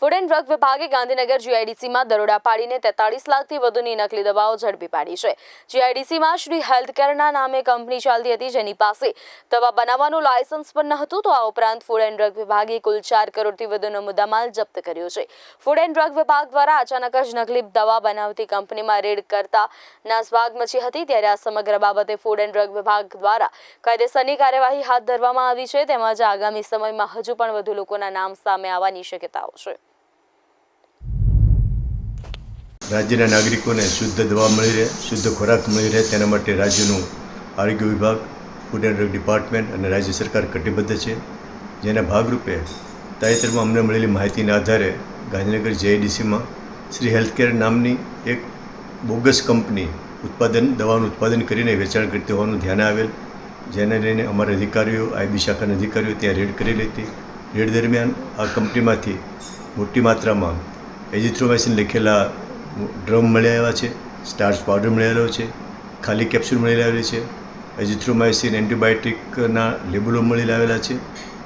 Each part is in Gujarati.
ફૂડ એન્ડ ડ્રગ વિભાગે ગાંધીનગર જીઆઈડીસીમાં દરોડા પાડીને તેતાળીસ લાખથી વધુની નકલી દવાઓ ઝડપી પાડી છે. જીઆઈડીસીમાં શ્રી હેલ્થકેરના નામે કંપની ચાલતી હતી જેની પાસે દવા બનાવવાનું લાયસન્સ પણ ન હતું તો આ ઉપરાંત ફૂડ એન્ડ ડ્રગ વિભાગે કુલ ચાર કરોડથી વધુનો મુદ્દામાલ જપ્ત કર્યો છે. ફૂડ એન્ડ ડ્રગ વિભાગ દ્વારા અચાનક જ નકલી દવા બનાવતી કંપનીમાં રેડ કરતા નાસભાગ મચી હતી, ત્યારે આ સમગ્ર બાબતે ફૂડ એન્ડ ડ્રગ વિભાગ દ્વારા કાયદેસરની કાર્યવાહી હાથ ધરવામાં આવી છે, તેમજ આગામી સમયમાં હજુ પણ વધુ લોકોના નામ સામે આવવાની શક્યતાઓ છે. રાજ્યના નાગરિકોને શુદ્ધ દવા મળી રહે, શુદ્ધ ખોરાક મળી રહે, તેના માટે રાજ્યનું આરોગ્ય વિભાગ, ફૂડ એન્ડ ડ્રગ ડિપાર્ટમેન્ટ અને રાજ્ય સરકાર કટિબદ્ધ છે. જેના ભાગરૂપે તાજેતરમાં અમને મળેલી માહિતીના આધારે ગાંધીનગર જેઆઈડીસીમાં શ્રી હેલ્થકેર નામની એક બોગસ કંપની ઉત્પાદન, દવાનું ઉત્પાદન કરીને વેચાણ કરતી હોવાનું ધ્યાન આવેલ. જેને લઈને અમારા અધિકારીઓ આઈબી શાખાના અધિકારીઓ ત્યાં રેડ કરેલી હતી. રેડ દરમિયાન આ કંપનીમાંથી મોટી માત્રામાં એજિથ્રોમાઇસિન લખેલા ડ્રમ મળી આવ્યા છે સ્ટાર્ચ પાવડર મળી આવ્યો છે, ખાલી કેપ્સ્યુલ મળી આવેલી છે એજિથ્રોમાઇસિન એન્ટીબાયોટિકના લેબલો મળી આવેલા છે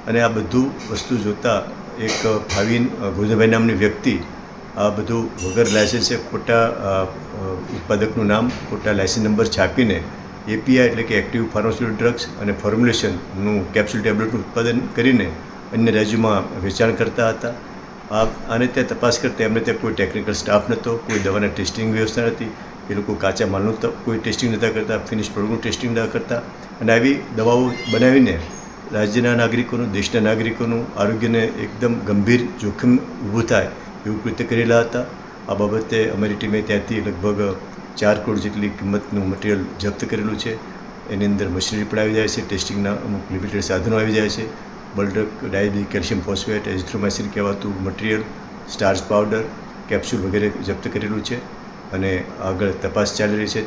અને આ બધું વસ્તુ જોતાં એક ભાવિન ગોવિંદભાઈ નામની વ્યક્તિ આ બધું વગર લાયસન્સે ખોટા ઉત્પાદકનું નામ, ખોટા લાયસન્સ નંબર છાપીને એપીઆઈ એટલે કે એક્ટિવ ફાર્માસ્યુટિકલ ડ્રગ્સ અને ફોર્મ્યુલેશનનું કેપ્સ્યુલ ટેબ્લેટનું ઉત્પાદન કરીને અન્ય રાજ્યોમાં વેચાણ કરતા હતા. આને ત્યાં તપાસ કરતા એમને ત્યાં કોઈ ટેકનિકલ સ્ટાફ નહોતો કોઈ દવાના ટેસ્ટિંગ વ્યવસ્થા નથી એ લોકો કાચા માલનું કોઈ ટેસ્ટિંગ નહોતા કરતા ફિનિશ પ્રોડક્ટનું ટેસ્ટિંગ નહોતા કરતા. અને આવી દવાઓ બનાવીને રાજ્યના નાગરિકોનું, દેશના નાગરિકોનું આરોગ્યને એકદમ ગંભીર જોખમ ઊભું થાય એવું કૃત્ય કરેલા હતા. આ બાબતે અમારી ટીમે ત્યાંથી લગભગ ચાર કરોડ જેટલી કિંમતનું મટીરિયલ જપ્ત કરેલું છે. એની અંદર મશીનરી પણ આવી જાય છે ટેસ્ટિંગના અમુક લિમિટેડ સાધનો આવી જાય છે. બલ્ડક ડાયબી કેલ્શિયમ ફોસ્ફેટ, એઝિથ્રોમાઇસિન કહેવાતું મટીરિયલ, સ્ટાર્ચ પાવડર, કેપ્સ્યુલ વગેરે જપ્ત કરેલું છે અને આગળ તપાસ ચાલી રહી છે.